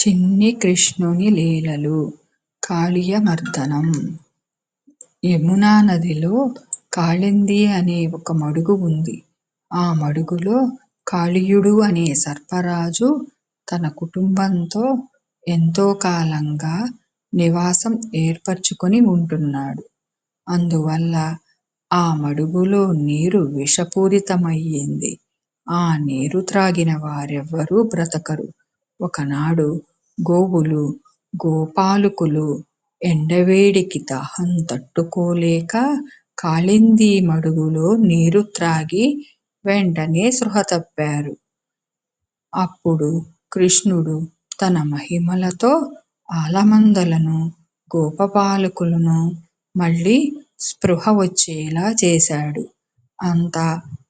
చిన్ని కృష్ణుని లీలలు కాళీయమర్దనం యమునా నదిలో కాళింది అనే ఒక మడుగు ఉంది. ఆ మడుగులో కాళీయుడు అనే సర్పరాజు తన కుటుంబంతో ఎంతో కాలంగా నివాసం ఏర్పరచుకొని ఉంటున్నాడు. అందువల్ల ఆ మడుగులో నీరు విషపూరితమయ్యింది. ఆ నీరు త్రాగిన వారెవ్వరూ బ్రతకరు. ఒకనాడు గోవులు, గోపాలకులు ఎండవేడికి దాహం తట్టుకోలేక కాలింది మడుగులో నీరు త్రాగి వెంటనే స్పృహ తప్పారు. అప్పుడు కృష్ణుడు తన మహిమలతో ఆలమందలను, గోపబాలకులను మళ్ళీ స్పృహ వచ్చేలా చేశాడు. అంతా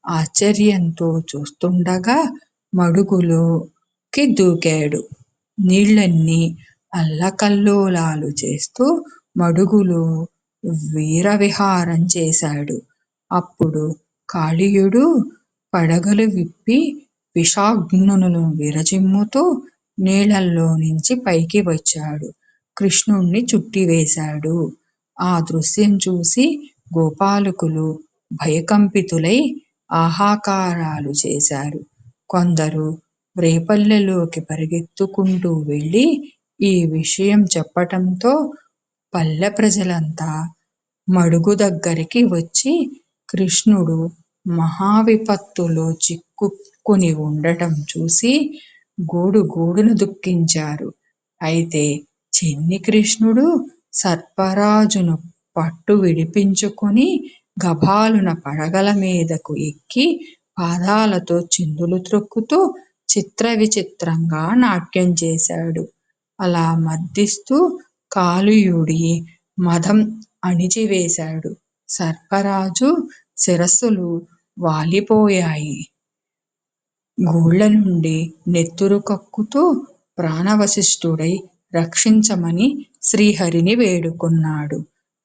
ఆశ్చర్యంతో చూస్తుండగా మడుగులోకి దూకాడు. నీళ్ళన్నీ అల్లకల్లోలాలు చేస్తూ మడుగులో వీరవిహారం చేశాడు. అప్పుడు కాళీయుడు పడగలు విప్పి విషాగ్నులను విరజిమ్ముతూ నీళ్ళల్లోంచి పైకి వచ్చాడు. కృష్ణుణ్ణి చుట్టివేశాడు. ఆ దృశ్యం చూసి గోపాలకులు భయకంపితులై హాహాకారాలు చేశారు. కొందరు రేపల్లెలోకి పరుగెత్తుకుంటూ వెళ్ళి ఈ విషయం చెప్పటంతో పల్లె ప్రజలంతా మడుగు దగ్గరికి వచ్చి కృష్ణుడు మహావిపత్తులో చిక్కుకుని ఉండటం చూసి గోడుగోడున దుఃఖించారు. అయితే చిన్ని కృష్ణుడు సర్పరాజును పట్టు విడిపించుకొని గభాలున పడగల మీదకు ఎక్కి పాదాలతో చిందులు త్రొక్కుతూ చిత్ర విచిత్రంగా నాట్యం చేశాడు. అలా మర్దిస్తూ కాలుయుడి మదం అణిచివేశాడు. సర్పరాజు శిరస్సులు వాలిపోయాయి. గోళ్ళనుండి నెత్తురు కక్కుతూ ప్రాణవశిష్ఠుడై రక్షించమని శ్రీహరిని వేడుకున్నాడు.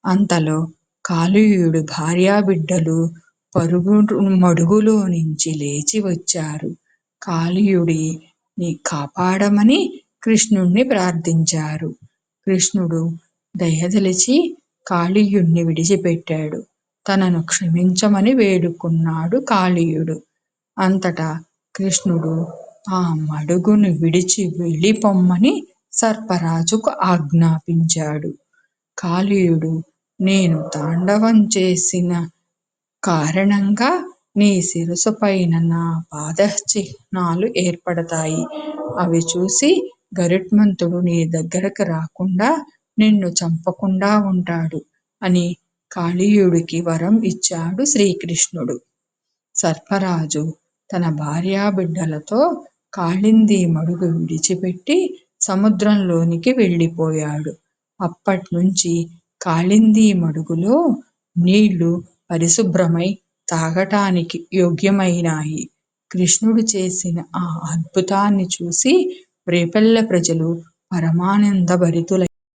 అంతలో కాళీయుడి భార్యాబిడ్డలు మడుగులోంచి లేచి వచ్చారు. కాళీయుడిని కాపాడమని కృష్ణుణ్ణి ప్రార్థించారు కృష్ణుడు దయదలిచి కాళీయుణ్ణి విడిచిపెట్టాడు. తనను క్షమించమని వేడుకున్నాడు కాళీయుడు. అంతటా కృష్ణుడు ఆ మడుగును విడిచి వెళ్ళిపొమ్మని సర్పరాజుకు ఆజ్ఞాపించాడు. కాళీయుడు నేను తాండవం చేసిన కారణంగా నీ శిరస్సుపైన నా పాదచిహ్నాలు ఏర్పడతాయి. అవి చూసి గరుత్మంతుడు నీ దగ్గరకు రాకుండా నిన్ను చంపకుండా ఉంటాడు అని కాళీయుడికి వరం ఇచ్చాడు శ్రీకృష్ణుడు. సర్పరాజు తన భార్యాబిడ్డలతో కాళింది మడుగు విడిచిపెట్టి సముద్రంలోనికి వెళ్ళిపోయాడు. అప్పట్నుంచి కాళింది మడుగులో నీళ్ళు పరిశుభ్రమై తాగటానికి యోగ్యమైనాయి. కృష్ణుడు చేసిన ఆ అద్భుతాన్ని చూసి రేపల్లె ప్రజలు పరమానంద భరితులై